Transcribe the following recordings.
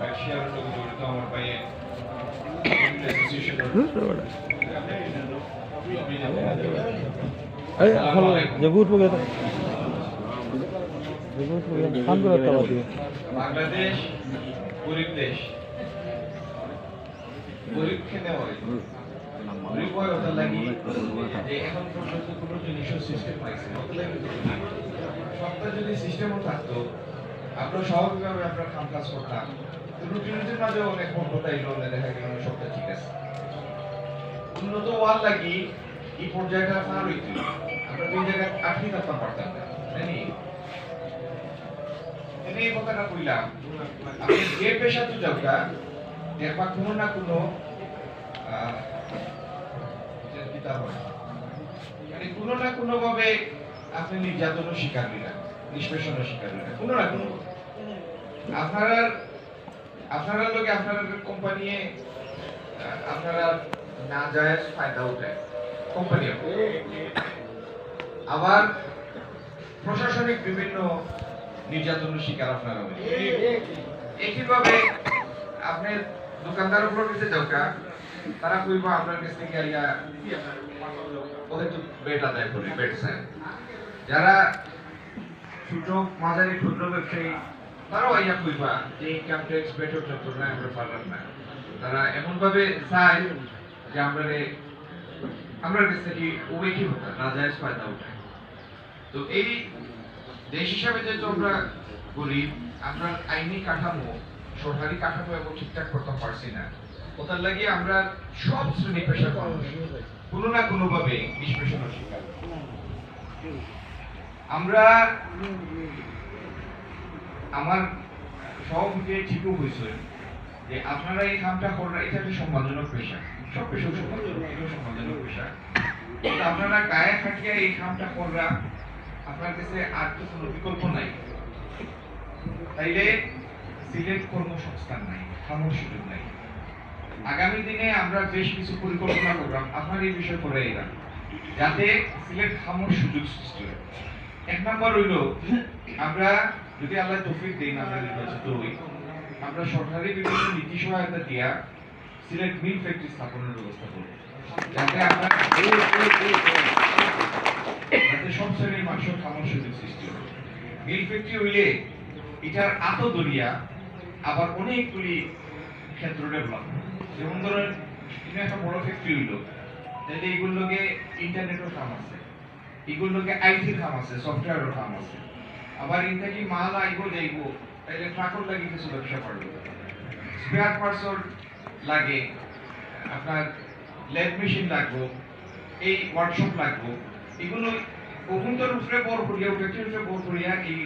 রাশিয়ার লোক জড়িত আমার ভাইয়ের অ্যাসোসিয়েশনের अरे हलो जगूट हो गया था जगूट हो गया काम करा था बात ये বাংলাদেশ গরিব দেশ গরিব খেতে হয় গরিব হয় ওটার লাগি যে এখন পর্যন্ত কোনো জিনিসের সিস্টেম পাইছে না। ওটার লাগি গরিব। সবটা যদি সিস্টেমও থাকতো আমরা স্বাভাবিকভাবে আমরা কাম কাজ করতাম রুটিনের মাঝে অনেক বন্ধতা এলো দেখা গেল সবটা ঠিক আছে উন্নত হওয়ার লাগি এই পর্যায়টা পার হইতে আমরা দুই জায়গায় আটকে থাকতাম পারতাম না, তাই নি? আমি এই কথাটা কইলাম, আপনি যে পেশা তো যাওটা দেখবা কোনো না কোনো হয়। মানে কোনো না কোনো ভাবে আপনি নির্যাতনের শিকার হইলেন, নিষ্পেষণের শিকার হইলেন, কোনো না কোনো আপনারা আপনারা লোকে আপনারা কোম্পানি আপনারা না যায় ফায়দা উঠায়। কোম্পানি আবার প্রশাসনিক বিভিন্ন নির্যাতনের শিকার আপনারা একইভাবে আপনি দোকানদার উপর কাছে যাওকা তারা কইবা, আপনার কাছ থেকে আইয়া হয়তো বেট আদায় করে বেট যারা ছোট মাঝারি ক্ষুদ্র ব্যবসায়ী তারাও আইয়া কইবা যে ইনকাম ট্যাক্স বেটর না আমরা পারলাম না। তারা এমনভাবে চায় যে আমরা আমরা কাছ থেকে ওয়েকি হতো না যায় ফায়দা উঠায়। তো এই দেশ হিসাবে যেহেতু আমরা গরিব, আমরা আইনি কাঠামো, সরকারি কাঠামো এবং ঠিকঠাক করতে পারছি না ওটার লাগে আমরা সব শ্রেণি পেশা কোনো না কোনো ভাবে নিষ্পেষণের শিকার আমরা আমার সভাপতি ঠিকও হয়েছে, যে আপনারা এই কামটা করেন, এটা একটা সম্মানজনক পেশা। সব পেশা সম্মানজনক এটাও সম্মানজনক পেশা। আপনারা গায়ে খাটিয়ে এই কামটা করা, আপনার কাছে আর তো কোনো বিকল্প নাই। তাইলে সিলেট কর্মসংস্থান নাই খামোর সুযোগ নাই। আগামী দিনে আমরা বেশ কিছু পরিকল্পনা করলাম, আপনার এই বিষয় করে এলাম। যাতে সিলেট খামোর সুযোগ সৃষ্টি হয়। এক নম্বর হইল, আমরা যদি আল্লাহ তৌফিক দেই না আমরা নির্বাচিত হই আমরা সরকারি বিভিন্ন নীতি সহায়তা দিয়া সিলেট মিল ফ্যাক্টরি স্থাপনের ব্যবস্থা করব। যাতে আমরা সব শ্রেণির মানুষের খামার সুযোগ সৃষ্টি হয়। মিল ফ্যাক্টরি হইলে এটার আত দরিয়া আবার অনেকগুলি ক্ষেত্র ডেভেলপ যেমন ধরেন, এখানে একটা বড় ফ্যাক্টরি হইল। তাহলে এইগুলোকে ইন্টারনেটের কাম আছে। এগুলোকে আইটির কাম আছে সফটওয়্যারের কাম আছে। আবার ইন থেকে মাল আইব, যাইব তাহলে ট্রাকর লাগি কিছু ব্যবসা করবে। স্পেয়ার পার্টসর লাগে, আপনার ল্যাব মেশিন লাগবো, এই ওয়ার্কশপ লাগবো, এগুলো অভ্যন্তর উপরে বড় করিয়া ফ্যাক্টরি উপরে বড় করিয়া এই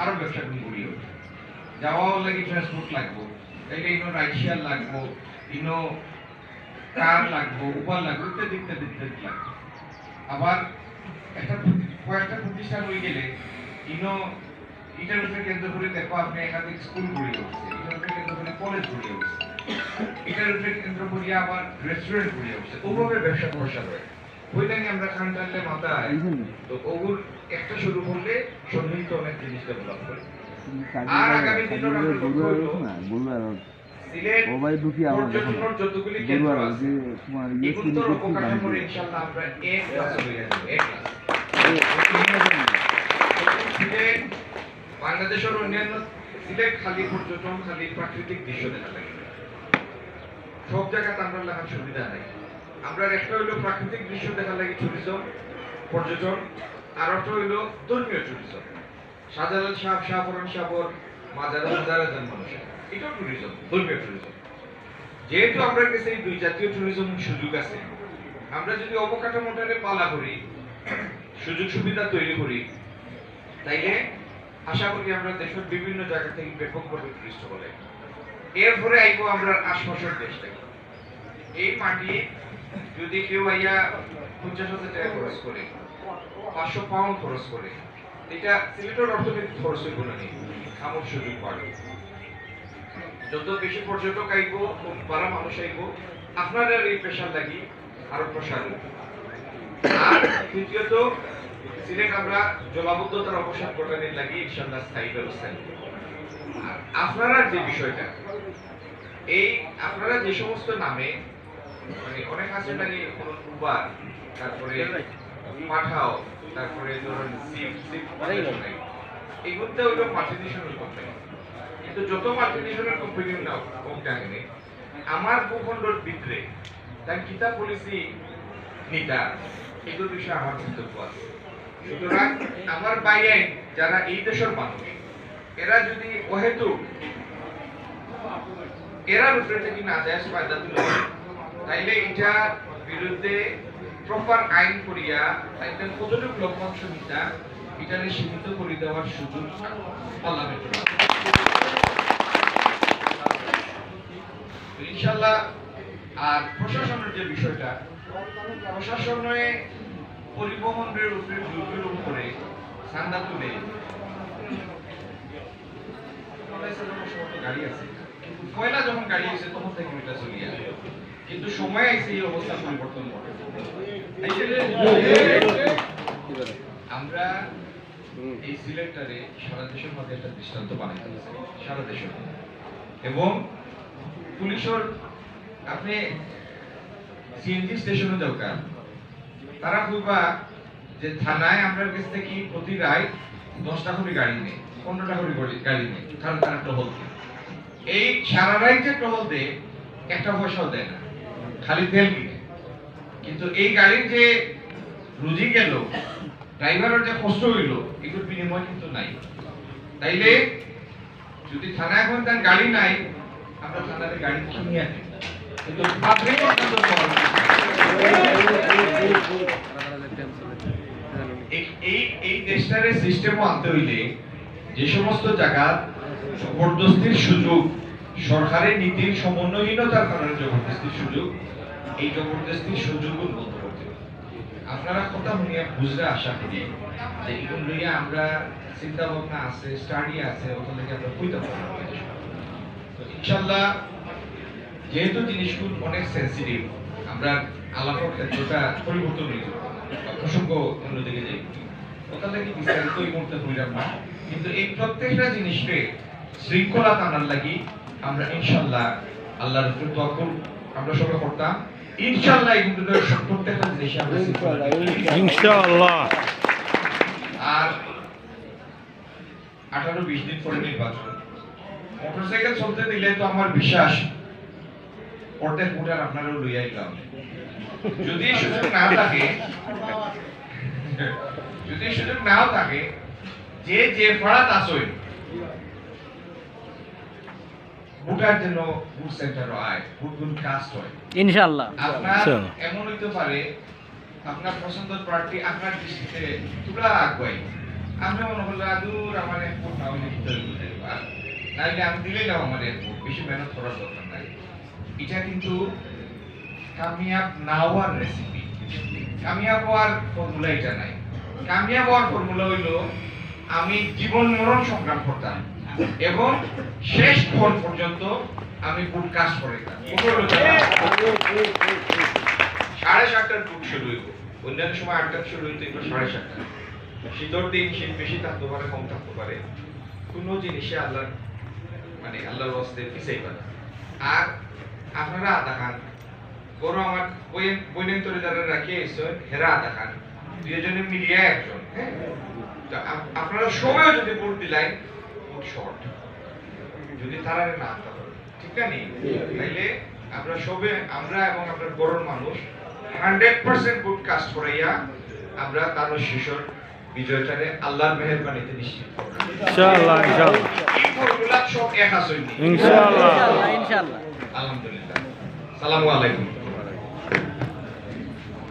আরও ব্যবসা গুলো করিয়া ওঠে যাওয়াও লাগে ট্রান্সপোর্ট লাগবো, তাইলে ইনো রাইশিয়ার লাগবো, ইনো কার লাগবো উপার লাগবো, ইত্যাদি ইত্যাদি ইত্যাদি লাগবে। আবার একটা কয়েকটা প্রতিষ্ঠান হয়ে গেলে ইনো এটার উপরে কেন্দ্র করে দেখো আপনি একাধিক স্কুল গড়ে উঠছে এটার উপরে কেন্দ্র করে কলেজ গড়ে উঠছে এটার উপরে কেন্দ্র করিয়া আবার রেস্টুরেন্ট গড়ে উঠছে ওভাবে ব্যবসা প্রসার হয় ওইটা আমরা খান টানলে মাথায় তো ওগুর একটা শুরু করলে সন্নিহিত অনেক জিনিস ডেভেলপ করে। আর আগামী দিনের আমরা লক্ষ্য হলো সিলেট ও ভাই দুটি আমার দেখো না। পর্যটনের যতগুলি কেন্দ্র আছে ইয়ে এগুলোর চিনি করছি অবকাঠামোর বানিয়ে ইনশাআল্লাহ আমরা এ ক্লাস হয়ে। যাব এ ক্লাস বাংলাদেশের অন্যান্য সিলেট খালি পর্যটন, খালি প্রাকৃতিক দৃশ্য দেখা লাগে সব জায়গাতে আমরা লেখার সুবিধা নাই। আমরা একটা হইল প্রাকৃতিক দৃশ্য দেখা লাগে ট্যুরিজম পর্যটন, আর একটা ধর্মীয় ট্যুরিজম এটাও ট্যুরিজম ধর্মীয় ট্যুরিজম যেহেতু আমরা কাছে এই দুই জাতীয় ট্যুরিজম সুযোগ আছে। আমরা যদি অবকাঠামোটারে পালা করি, সুযোগ সুবিধা তৈরি করি তাইলে আশা করি আমরা দেশের বিভিন্ন জায়গা থেকে ব্যাপকভাবে টুরিস্ট বলে এরপরে আইবো আমরা আশপাশের দেশ থেকে এই মাটি যদি কেউ আইয়া পঞ্চাশ হাজার টাকা খরচ করে, পাঁচশো পাউন্ড খরচ করে, এটা সিলেটের অর্থনৈতিক খরচ হইব না নেই খামর সুযোগ বাড়বে যত বেশি পর্যটক আইব বারা মানুষ আইব আপনারা এই পেশার লাগি আরও প্রসার আর তৃতীয়ত সিলেট আমরা জলাবদ্ধতার অবসান ঘটানোর লাগি ইনশাল্লাহ স্থায়ী ব্যবস্থা। আপনারা যে বিষয়টা এই আপনারা যে সমস্ত নামে মানে অনেক আছে উবার তারপরে পাঠাও তারপরে ধরুন এগুলোতে মাল্টিনেশনাল কোম্পানি কিন্তু যত মাল্টিনেশনাল কোম্পানি না হোক না আমার ভূখণ্ডর ভিতরে তার কিতাব পলিসি নিতা এগুলোর বিষয়ে আমার বক্তব্য আছে। সুতরাং আমার বাইরে যারা এই দেশের মানুষ, এরা যদি অহেতু এরা উপরে থেকে না যায় ফায়দা তুলে তাইলে এটা বিরুদ্ধে প্রপার আইন করিয়া তাইলে কতটুকু লভ্যাংশ নিতা এটারে সীমিত করে দেওয়ার সুযোগ পার্লামেন্ট ইনশাল্লাহ আর প্রশাসনের যে বিষয়টা, প্রশাসনে পরিবহনের উপরে দুর্গের উপরে চান্দা তুলে। গাড়ি আছে কিন্তু পয়লা যখন গাড়ি আছে, তখন থেকে এটা চলে আসে কিন্তু সময় আইসে এই অবস্থা পরিবর্তন করে আমরা এই সিলেক্টারে সারা দেশের মধ্যে একটা দৃষ্টান্ত বানাইতে সারা দেশের। এবং পুলিশের আপনি সিএনজি স্টেশনে দরকার তারা কইবা যে থানায় আমরা কাছ থেকে প্রতি রায় দশটা করে গাড়ি নেই, পনেরোটা করে গাড়ি- নেই, কারণ তারা টহল দেয়। এই সারা রাইতে টহল দেয়, একটা পয়সাও দেয় না, খালি তেল কিনে কিন্তু এই গাড়ির যে রুজি গেল, ড্রাইভারের যে কষ্ট হইল, এগুলোর বিনিময় কিন্তু নাই। তাইলে যদি থানায় এখন তার গাড়ি নাই, আমরা থানাতে গাড়ি কিনে আনি। যে সমস্ত জায়গা জবরদস্তির সুযোগ, সরকারের নীতির সমন্বয়হীনতার কারণে জবরদস্তির সুযোগ, এই জবরদস্তির সুযোগও বন্ধ করতে আপনারা কথা শুনিয়া বুঝলে আশা করি যে এগুলো লইয়া আমরা চিন্তা ভাবনা আছে স্টাডি আছে ওখান থেকে আমরা ইনশাল্লাহ যেহেতু জিনিসগুলো অনেক সেন্সিটিভ আমরা আলাপের ক্ষেত্রটা পরিবর্তন হইতে প্রসঙ্গ অন্যদিকে যাই। ওখান থেকে বিস্তারিত এই মুহূর্তে হইলাম না। কিন্তু এই প্রত্যেকটা জিনিসকে শৃঙ্খলা টানার লাগি আমরা ইনশাল্লাহ আল্লাহর উপর তখন আমরা সবাই করতাম। ইনশাল্লাহ কিন্তু প্রত্যেকটা জিনিসে আমরা শৃঙ্খলা আর আঠারো বিশ দিন পরে নির্বাচন। মোটরসাইকেল চলতে দিলে তো আমার বিশ্বাস অর্ধেক ভোটার আপনারাও লইয়াই গেলাম। যদি সুযোগ না থাকে যদি সুযোগ নাও থাকে যে যে ফাড়াত আসই ভোটার যেন ভোট সেন্টার আয় ভোট কাস্ট হয়। ইনশাআল্লাহ। আপনার। এমন হইতে পারে আপনার পছন্দের প্রার্থী আপনার দৃষ্টিতে তুলা আগুয়াই। আমি মনে করলে আদুর আমার এয়ারপোর্ট না হইলে ভিতরে নাইলে আমি দিলে যাও আমার এয়ারপোর্ট বেশি মেহনত করার দরকার নাই। এটা কিন্তু কামিয়াব না হওয়ার রেসিপি কামিয়াব হওয়ার ফর্মুলা এটা নাই। কামিয়াব হওয়ার ফর্মুলা হইল আমি জীবন মরণ সংগ্রাম করতাম এবং শেষ ফল পর্যন্ত আমি বুট কাজ করে সাড়ে সাতটার বুট শুরু হইব। অন্যান্য সময় আটটার শুরু হইতো এগুলো সাড়ে সাতটা। শীতর দিন শীত বেশি থাকতে পারে কম থাকতে পারে। কোনো জিনিসে আল্লাহ মানে আল্লাহর হস্তে পিছাই পারে আর আপনারা আধা খান। বড় আমার বইয়ের বইনের তরে যারা রাখিয়ে এসছেন হেরা আধা খান। দুজনে মিলিয়ে একজন হ্যাঁ? তো আপনারা সবাই যদি ভোট দিলাই ভোট শর্ট। যদি তারা না ঠিক আছে তাইলে আমরা সবে আমরা এবং আমরা বড় মানুষ হান্ড্রেড পার্সেন্ট ভোট কাস্ট করাইয়া আমরা তার শিশুর বিজয়টারে আল্লাহর মেহরবানিতে নিশ্চিত ইনশাআল্লাহ ইনশাআল্লাহ। সব এক ইনশাআল্লাহ ইনশাআল্লাহ। আলহামদুলিল্লাহ। সালামু আলাইকুম।